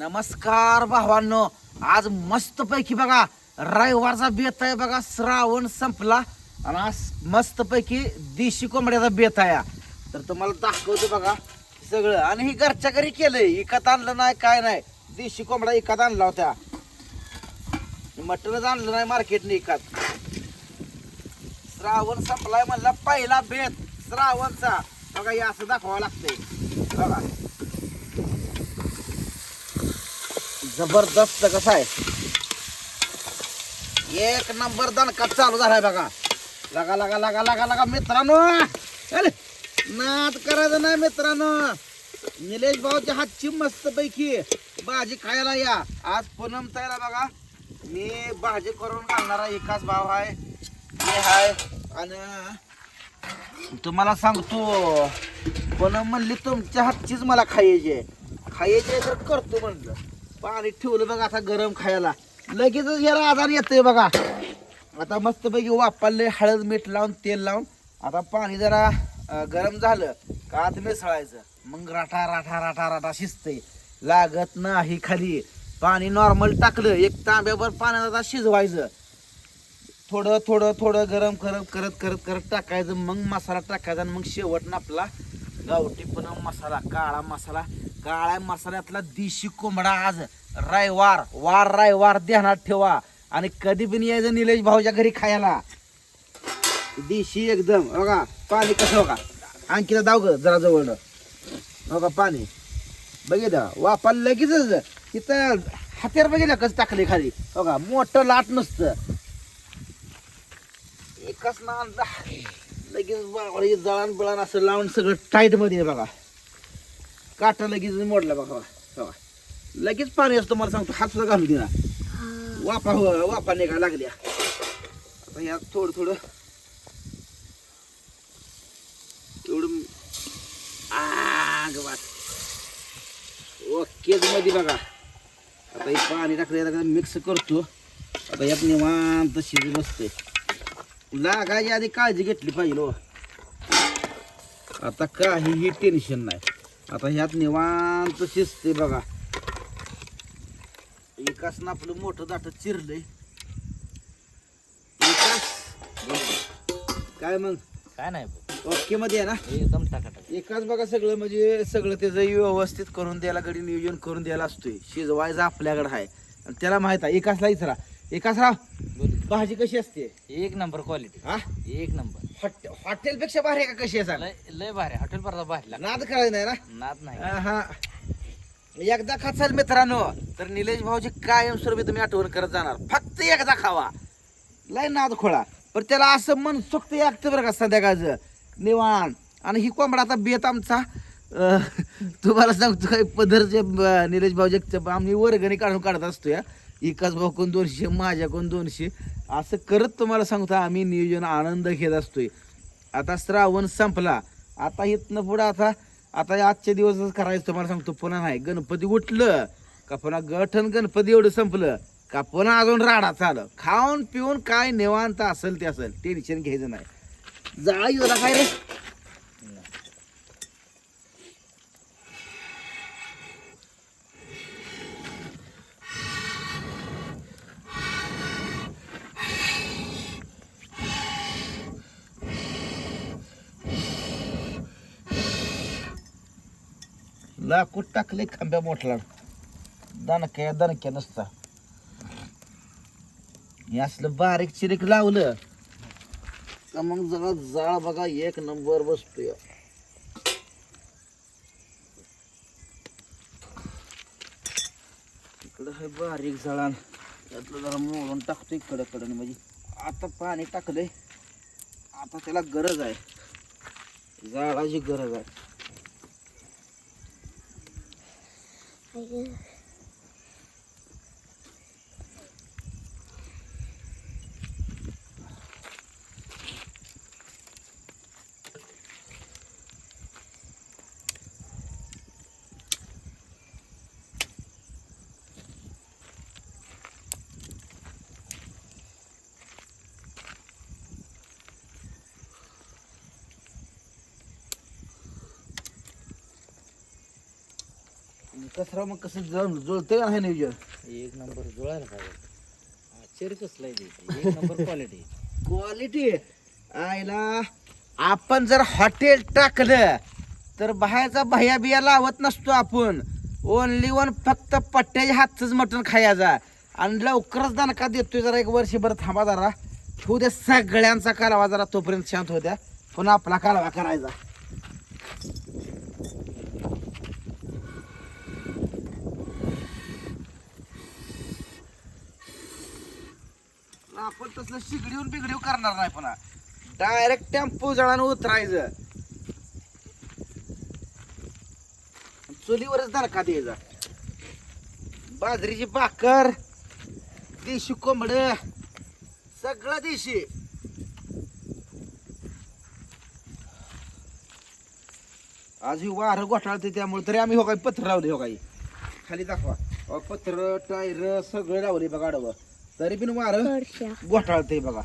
नमस्कार भावांनो. आज मस्त पैकी बघा रविवारचा बेत आहे बघा श्रावण संपला आणि आज मस्त पैकी देशी कोंबड्याचा बेत आहे. तर तुम्हाला दाखवतो बघा सगळं. आणि ही घरच्या घरी केलंय. इकत आणलं नाही काय नाही. देशी कोंबडा इकत आणला होत्या मटणच आणलं नाही मार्केटने इकत. श्रावण संपलाय म्हणला पहिला बेत श्रावणचा. बघा हे असं दाखवावं लागतंय. बघा. जबरदस्त कसा आहे? एक नंबर दणका चालू झालाय बघा. लगा लगा लगा लगा लगा मित्रांनो. नाद करायचं नाही मित्रांनो. निलेश भाऊच्या हातची मस्त पैकी भाजी खायला या. आज पूनम ताईला बघा. मी भाजी करून घालणारा एकाच भाव आहे. हे आहे आणि तुम्हाला सांगतो पूनम म्हणली तुमच्या हातचीच मला खायची खायची आहे तर करतो म्हणलं. पाणी ठेवलं बघा आता गरम खायला. लगेचच याला आजार येतोय बघा. आता मस्तपैकी वापरले हळद मीठ लावून तेल लावून आता पाणी जरा गरम झालं का आत मिसळायचं. मग राठा राठा राठा राठा शिजते लागत नाही खाली. पाणी नॉर्मल टाकलं एक तांब्याभर पाण्यात आता शिजवायचं. थोडं थोडं थोडं गरम करत करत करत करत टाकायचं. मग मसाला टाकायचा आणि मग शेवट आपला गावठी पण मसाला काळा मसाला काळ्या मसाल्यातला देशी कोंबडा आज रविवार वार रविवार ध्यानात ठेवा. आणि कधी पण यायचं निलेश भाऊच्या घरी खायला. देशी एकदम. बघा पाणी कसं बघा. आणखीला दाव ग जरा जवळ. बघा पाणी. बघितलं? वापर लगेचच तिथं हत्यार बघितलं कसं टाकले खाली? बघा मोठं लाट नसतं. एकच ना लगेच बाबा जळण बिळण असं लावून सगळं टाईटमध्ये बघा. काटा लगेच मोडला बघा लगेच पाणी असतं मला सांगतो हात सुद्धा घालून दिला वापा हो. वापा निघा लागल्या. आता यात थोडं थोडं. एवढं आग वाट. ओकेच मध्ये बघा. आता हे पाणी टाकलं मिक्स करतो. आता यात निवांत शिजू बसते लागायची आधी काळजी घेतली पाहिजे हो. आता काहीही टेन्शन नाही. आता ह्यात निवांत शिजते बघा. एकाच ना आपलं मोठं दाट चिरलंय. एकाच काय मग? काय नाही. ओके मध्ये आहे ना? एकदम टाकाटाक. एकाच बघा सगळं म्हणजे सगळं त्याचं व्यवस्थित करून द्यायला गडी नियोजन करून द्यायला असतोय. शिजवायचं आपल्याकडे आहे. आणि त्याला माहीत आहे एकाच इचरा एकाच राव भाजी कशी असते? एक नंबर क्वालिटी हा? एक नंबर. हॉट हॉटेलपेक्षा भारी आहे का कशी आहे लय लय भारी हॉटेल परदा भारी नाद करायचं नाही ना? नाद नाही. हा एकदा खाचाल मित्रांनो तर निलेश भाऊची कायमस्वरूपी तुम्ही आठवण करत जाणार. फक्त एकदा खावा. लय नाद खोळा. पण त्याला असं मन सोक्त ऐकतं बरं का संध्याकाळचं. निवाण आणि ही कोंबडा आता बेत आमचा. अं, तुम्हाला सांगतो काय पदरचे अं, निलेश भाऊ जगत आम्ही वर्गणी काढून काढत असतो या एकाच भाऊकडून दोनशे माझ्याकडून दोनशे. असं करत तुम्हाला सांगतो आम्ही नियोजन आनंद घेत असतोय. आता श्रावण संपला. आता इथनं पुढं आता आता आजच्या दिवसच करायचं तुम्हाला सांगतो पुन्हा नाही. गणपती उठलं का पुन्हा गठन गणपती एवढं संपलं का पुन्हा अजून राडा चालं. खाऊन पिऊन काय निवांत असेल ते असेल टेन्शन घ्यायचं नाही. जाळी काय रे? लाकूड टाकले खांब्या मोठला. दणक्या दणक्या नसता. हे असलं बारीक चिरीक लावलं का मग जरा जाळ बघा एक नंबर बसतोय. इकडं हे बारीक जळान. त्यातलं जरा मोडून टाकतो इकडं कडं म्हणजे आता पाणी टाकलंय. आता त्याला गरज आहे. जाळाची गरज आहे. 哎呀 कसरा मग कसं जळ जुळतंय का नाही नियोजन? एक नंबर जुळायला पाहिजे. आश्चर्य कसलं आहे ते. एक नंबर क्वालिटी क्वालिटी आईला आपण जर हॉटेल टाकलं तर बाहेरचा भया बिया लावत नसतो आपण. ओनली वन फक्त पट्ट्याच्या हातच मटण खायचा. आणि लवकरच दणका देतोय जरा एक वर्षभर थांबा जरा. ठेवू द्या सगळ्यांचा कालवा जरा तोपर्यंत शांत होत्या. पुन्हा आपला कालवा करायचा. आपण तसलं शिगडीहून बिगडीव करणार नाही पुन्हा. डायरेक्ट टेम्पो जळानं उतरायचं. चुलीवरच दणका द्यायचा. बाजरीची भाकर देशी कोंबड सगळं देशी. आज ही वारं घोटाळते त्यामुळे तरी आम्ही हो काही पत्र लावले हो काही. खाली दाखवा. पत्र टायर सगळं लावले बघा आडवं. तरी पण वारं घोटाळते बघा.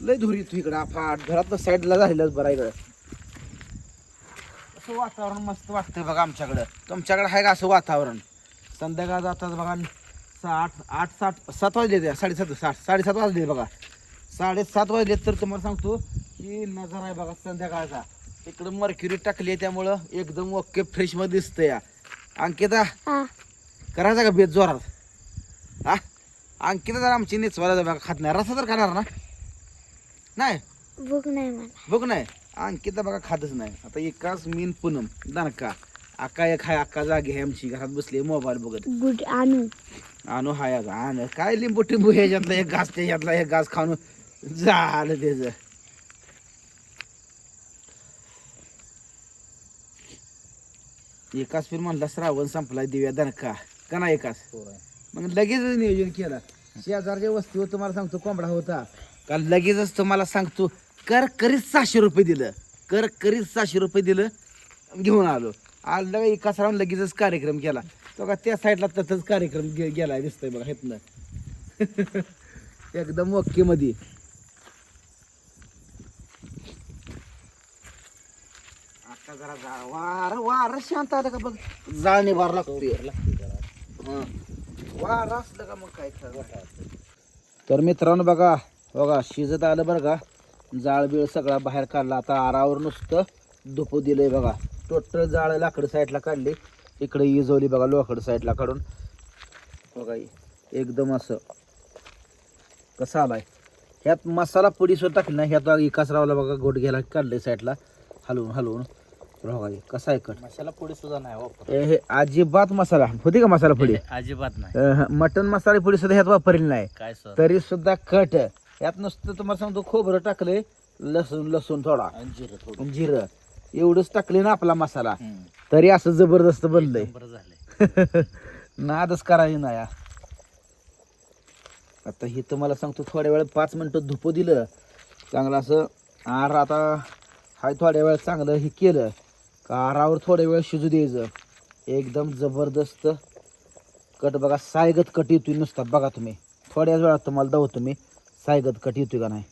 लय धुरी तू इकडं. फाट घरात साईडला झालेलंच बरं इकडं. असं वातावरण मस्त वाटतंय बघा आमच्याकडं. तुमच्याकडे आहे का असं वातावरण? संध्याकाळ जातात बघा साठ आठ साठ सात वाजले साडेसात साठ साडेसात वाजले बघा. साडेसात वाजले तर तुम्हाला सांगतो की नजारा आहे बघा संध्याकाळचा. इकडं मर्क्युरी टाकली आहे त्यामुळं एकदम ओके फ्रेशमध्ये दिसतंय या. अंकिता करायचा का बेत जोरात? हा? अंकिता जर आमची नेचवायला बघा खात नाही. रसा तर खाणार ना? नाही? भूक नाही मला. बघ नाही? अंकिता बघा खातच नाही. आता एकाच मीन पूनम दणका अक्का एक हाय अक्का जागी आहे आमची. घरात बसली मोबाईल बघत. गुड आणू. आणू हाय अगं आण. काय लिंबू टिंबू ह्याच्यातला एक घास त्याच्यातला एक घास खाऊन झालं त्याच. एकाच फिर म्हणला श्रावण संपलाय दिव्या दणका का? नाही एकाच मग लगेचच नियोजन केलं. शेजारच्या वस्तीवर तुम्हाला सांगतो कोंबडा होता. का लगेचच तुम्हाला सांगतो कर करीत सहाशे रुपये दिलं. कर करीत सहाशे रुपये दिलं घेऊन आलो. आलं एका सराव लगेचच कार्यक्रम केला. तो का त्या साईडला तसंच कार्यक्रम गे गेला दिसतोय बघा हेतनं एकदम ओके मध्ये आता जरा जा वार वार शांत आलं का बघ. जाळणे बार लागतोय. हं. वार असलं का मग काय तर मित्रांनो बघा बघा शिजत आलं बरं का? जाळ बिळ सगळा बाहेर काढला. आता आरावर नुसतं धुपू दिलंय बघा. टोटल जाळ लाकड साईडला काढली. इकडे इजवली बघा लोकड साईडला काढून. बघा एकदम असं. कसा आलाय ह्यात मसाला पुडी सुद्धा टाकली ना ह्यात एकाच रावला बघा गोट घ्यायला काढले साईडला. हलवून हलवून. बघा हे कसा आहे कट. मसाला पुडी सुद्धा नाही वापर हे हे अजिबात मसाला होती का मसाला पुडी अजिबात नाही. मटन मसाला पुडी सुद्धा ह्यात वापरली नाही. काय सर? तरी सुद्धा कट. यात नुसतं तुम्हाला सांगतो खोबरं टाकले लसूण लसूण थोडा. जिरं थोडं. जिरं. एवढंच टाकले ना आपला मसाला. हम्म. तरी असं जबरदस्त बनलंय. बरं झालंय. नादच करायची ना या आता हे तुम्हाला सांगतो थोड्या वेळ पाच मिनटं धुपं दिलं. चांगलं असं आर आता हाय थोड्या वेळ चांगलं हे केलं. का आरावर थोड्या वेळ शिजू द्यायचं. एकदम जबरदस्त. कट बघा सायगत कट येतोय नुसता. बघा तुम्ही. थोड्याच वेळात तुम्हाला दावतो मी सायगत कट येतोय का नाही.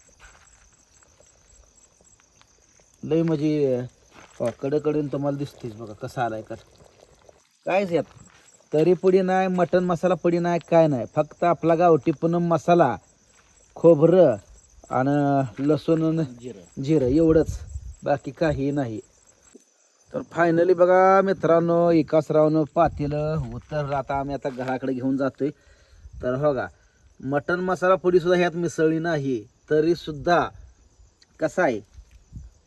लय म्हणजे कडकडून तुम्हाला दिसतेच बघा कसा आलाय कट. कायच यात. तरी पुडी नाही मटन मसाला पुडी नाही काय नाही. फक्त आपला गावठी पूनम मसाला खोबरं आणि लसूण जिरं. जिरं. एवढंच. बाकी काही नाही. तर फायनली बघा मित्रांनो एकाच रावनं पातेलं उतर आता आम्ही आता घराकडे घेऊन जातोय. तर हो मटन मसाला पुडीसुद्धा ह्यात मिसळली नाही. तरीसुद्धा कसं कसा आहे?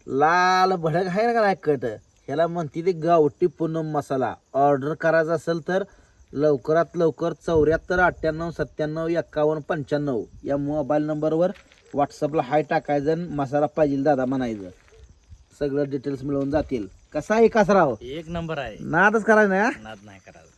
लाल भडक आहे ना का नाही कट ह्याला म्हणते ते गावठी पूनम मसाला. ऑर्डर करायचा असेल तर लवकरात लवकर चौऱ्याहत्तर अठ्ठ्याण्णव सत्त्याण्णव एक्कावन्न पंच्याण्णव या मोबाईल नंबरवर व्हॉट्सअपला हाय टाकायचं आणि मसाला पाहिजे दादा म्हणायचं. सगळं डिटेल्स मिळवून जातील. कसा आहे कसा राव एक नंबर आहे. नादच करायचं हा? नाद नाही करायचं